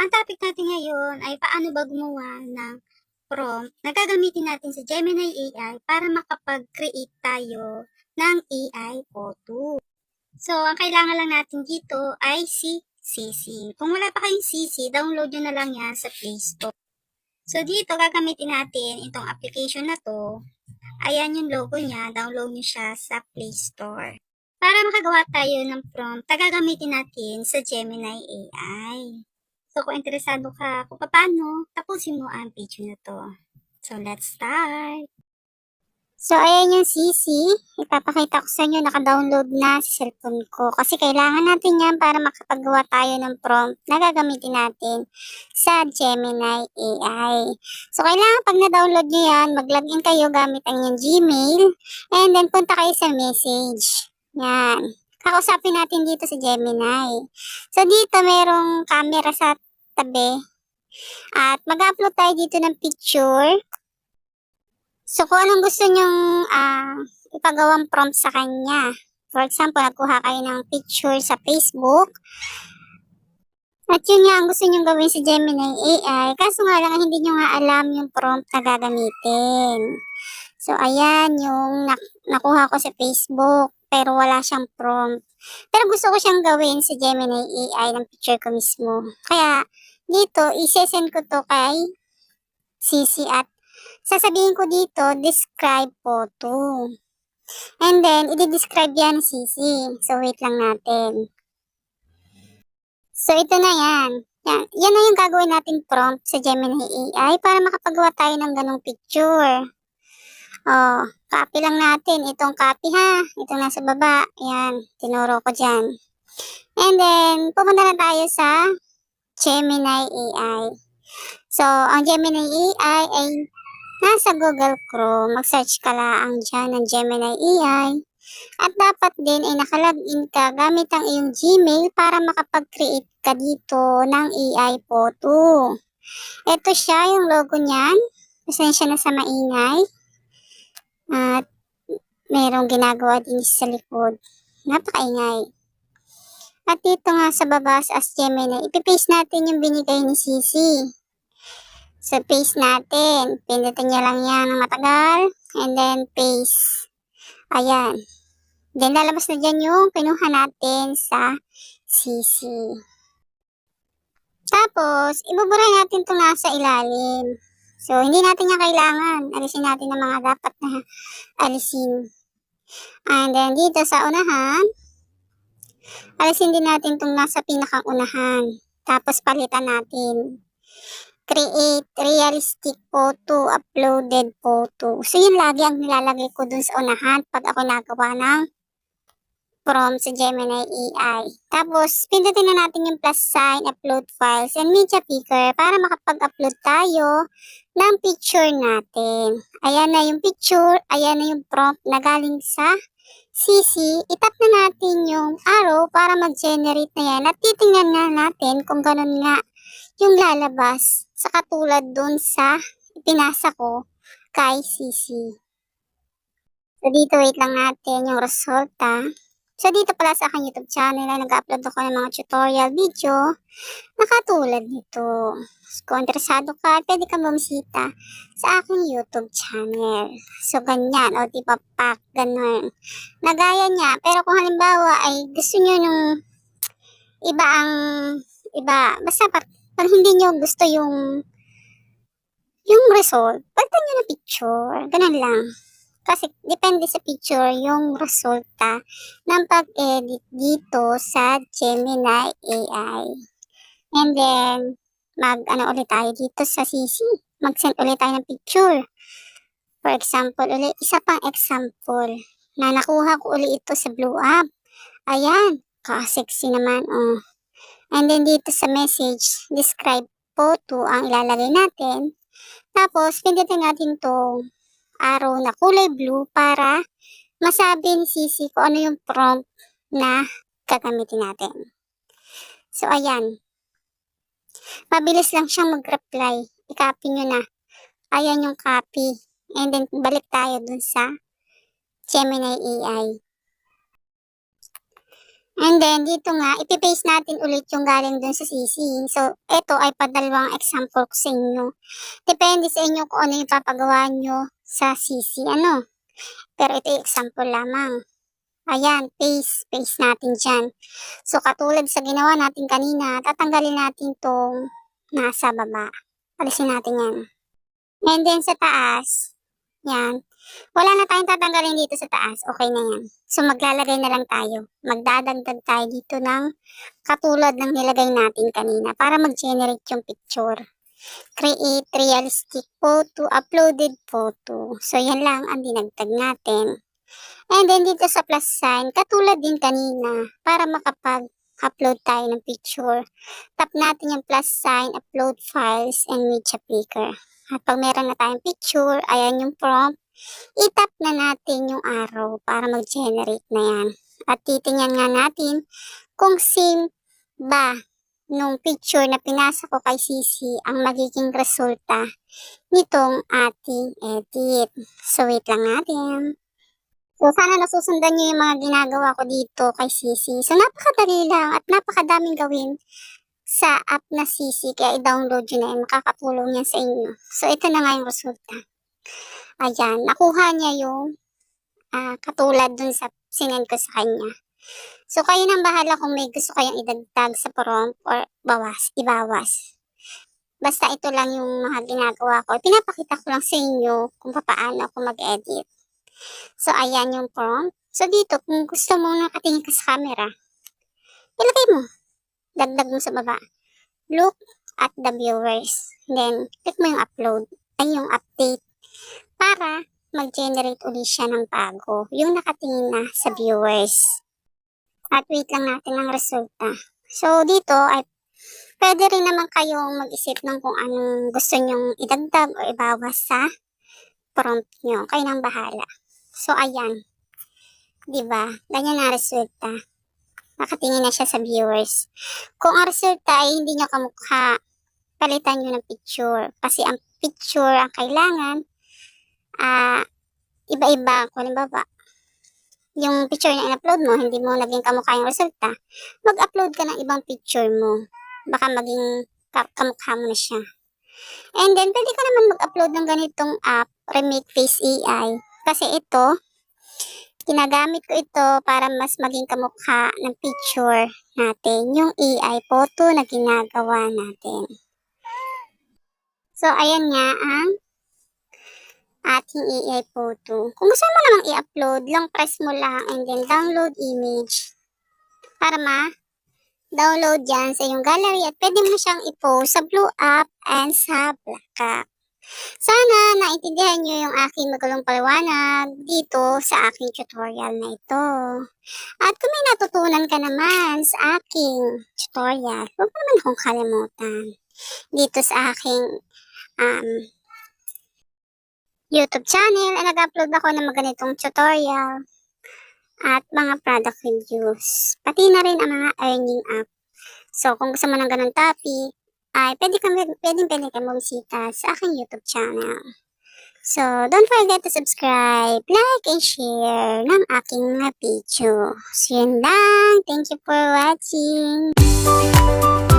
ang topic natin ngayon ay paano ba gumawa ng prompt na gagamitin natin sa Gemini AI para makapag-create tayo ng AI photo. So, ang kailangan lang natin dito ay si CC. Kung wala pa kayong CC, download nyo na lang yan sa Play Store. So, dito gagamitin natin itong application na to. Ayan yung logo niya, download nyo siya sa Play Store. Para makagawa tayo ng prompt, gagamitin natin sa Gemini AI. So, kung interesado ka kung paano, tapusin mo ang page na to. So, let's start! So, ayan yung CC. Ipapakita ko sa inyo, naka-download na sa cellphone ko. Kasi kailangan natin yan para makapagawa tayo ng prompt na gagamitin natin sa Gemini AI. So, kailangan pag na-download nyo yan, mag-login kayo gamit ang inyong Gmail. And then, punta kayo sa message. Yan. Kakausapin natin dito sa Gemini. So, dito merong camera sa tabi. At mag-upload tayo dito ng picture. So, kung anong gusto nyong ah, ipagawang prompt sa kanya. For example, nagkuha kayo ng picture sa Facebook. At yun nga ang gusto nyong gawin sa Gemini AI. Kaso nga lang, hindi nyo nga alam yung prompt na gagamitin. So, ayan yung nak- nakuha ko sa Facebook. Pero wala siyang prompt. Pero gusto ko siyang gawin sa Gemini AI ng picture ko mismo. Kaya, dito, isesend ko to kay CC at sasabihin ko dito, describe photo. And then, i-describe yan CC. So, wait lang natin. So, ito na yan. Yan, yan na yung gagawin nating prompt sa Gemini AI para makapagawa tayo ng ganong picture. Oh, copy lang natin. Itong copy ha. Itong nasa baba. Yan, tinuro ko dyan. And then, pupunta na tayo sa Gemini AI. So, ang Gemini AI ay nasa Google Chrome. Mag-search ka lang dyan ng Gemini AI. At dapat din ay nakalagin ka gamit ang iyong Gmail para makapag-create ka dito ng AI photo. Ito siya, yung logo niyan. Pasensya na sa maingay. At merong ginagawa din sa likod. Napakaingay. At dito nga sa baba sa Gemini, ipipaste natin yung binigay ni Sisi. So, paste natin. Pindutin nyo lang yan ng matagal. And then, paste. Ayan. Then, lalabas na dyan yung kinuha natin sa CC. Tapos, ibubura natin itong nasa ilalim. So, hindi natin yan kailangan. Alisin natin ang mga dapat na alisin. And then, dito sa unahan, alisin din natin itong nasa pinakang unahan. Tapos, palitan natin create realistic photo, uploaded photo. So, yun lagi ang nilalagay ko dun sa unahan pag ako nagawa ng prompt sa Gemini AI. Tapos, pindutin na natin yung plus sign, upload files, and media picker para makapag-upload tayo ng picture natin. Ayan na yung picture, ayan na yung prompt na galing sa CC. Itap na natin yung arrow para mag-generate na yan at titingnan nga natin kung ganun nga yung lalabas sa katulad dun sa ipinasa ko kay CC. So, dito wait lang natin yung resulta. So, dito pala sa aking YouTube channel ay nag-upload ako ng mga tutorial video na katulad nito. Kung interesado ka, pwede ka bumisita sa aking YouTube channel. So, ganyan. O, di ba, pack, ganun. Nagaya niya. Pero kung halimbawa ay gusto nyo nung iba ang, iba, basta pag, pag hindi nyo gusto yung yung result, pagtan nyo ng picture. Ganun lang. Kasi depende sa picture yung resulta ng pag-edit dito sa Gemini AI. And then, mag ano ulit tayo dito sa CC. Mag-send ulit tayo ng picture. For example, ulit, isa pang example na nakuha ko ulit ito sa Blue App. Ayan, ka-sexy naman. Oh. And then dito sa message, describe photo ang ilalagay natin. Tapos, pindutin natin to arrow na kulay blue para masabi ni Sisi kung ano yung prompt na gagamitin natin. So, ayan. Mabilis lang siyang mag-reply. I-copy nyo na. Ayan yung copy. And then, balik tayo dun sa Gemini AI. And then, dito nga, ipipaste natin ulit yung galing dun sa CC. So, ito ay padalawang example ko sa inyo. Depende sa inyo kung ano yung papagawa nyo sa CC. Ano? Pero ito yung example lamang. Ayan, paste. Paste natin dyan. So, katulad sa ginawa natin kanina, tatanggalin natin tong nasa baba. Alisin natin yan. And then, sa taas, yan. Wala na tayong tatanggalin dito sa taas. Okay na yan. So, maglalagay na lang tayo. Magdadagdag tayo dito ng katulad ng nilagay natin kanina para mag-generate yung picture. Create realistic photo, uploaded photo. So, yan lang ang dinagdag natin. And then, dito sa plus sign, katulad din kanina, para makapag-upload tayo ng picture. Tap natin yung plus sign, upload files, and media picker. At pag meron na tayong picture, ayan yung prompt, itap na natin yung arrow para mag-generate na yan. At titingnan nga natin kung same ba nung picture na pinasa ko kay Sisi ang magiging resulta nitong ating edit. So, wait lang natin. So, sana nasusundan niyo yung mga ginagawa ko dito kay Sisi. So, napakadali lang at napakadaming gawin sa app na Sisi. Kaya i-download yun na yan. Makakatulong yan sa inyo. So, ito na nga yung resulta. Ayan, nakuha niya yung ah, katulad dun sa sinend ko sa kanya. So, kayo nang bahala kung may gusto kayong idagdag sa prompt or bawas, ibawas. Basta ito lang yung mga ginagawa ko. Pinapakita ko lang sa inyo kung paano ako mag-edit. So, ayan yung prompt. So, dito, kung gusto mo nakatingin ka sa camera, ilagay mo. Dagdag mo sa baba. Look at the viewers. Then, click mo yung upload. Ay, yung update. Para mag-generate ulit siya ng bago. Yung nakatingin na sa viewers. At wait lang natin ang resulta. So, dito ay pwede rin naman kayong mag-isip ng kung anong gusto nyong idagdag o ibawas sa prompt nyo. Kayo nang bahala. So, ayan. 'Di ba? Ganyan ang resulta. Nakatingin na siya sa viewers. Kung ang resulta ay hindi nyo kamukha, palitan nyo ng picture. Kasi ang picture ang kailangan, ah, iba-iba. Kung halimbawa, yung picture na in-upload mo, hindi mo naging kamukha yung resulta, mag-upload ka ng ibang picture mo. Baka maging ka- kamukha mo na siya. And then, pwede ka naman mag-upload ng ganitong app, Remake Face AI. Kasi ito, ginagamit ko ito para mas maging kamukha ng picture natin, yung AI photo na ginagawa natin. So, ayan nga ang ating AI photo. Kung gusto mo namang i-upload, lang press mo lang and then download image para ma download yan sa iyong gallery at pwede mo siyang i-post sa Blue App and sa Black App. Sana naintindihan nyo yung aking magulong paliwanag dito sa aking tutorial na ito. At kung may natutunan ka naman sa aking tutorial, huwag mo naman akong kalimutan dito sa aking um, YouTube channel ay nag-upload ako ng mga ganitong tutorial at mga product reviews. Pati na rin ang mga earning app. So, kung gusto mo ng ganun topic, ay pwede ka, pwede, pwede ka bumisita sa aking YouTube channel. So, don't forget to subscribe, like, and share ng aking mga video. So, yun lang. Thank you for watching.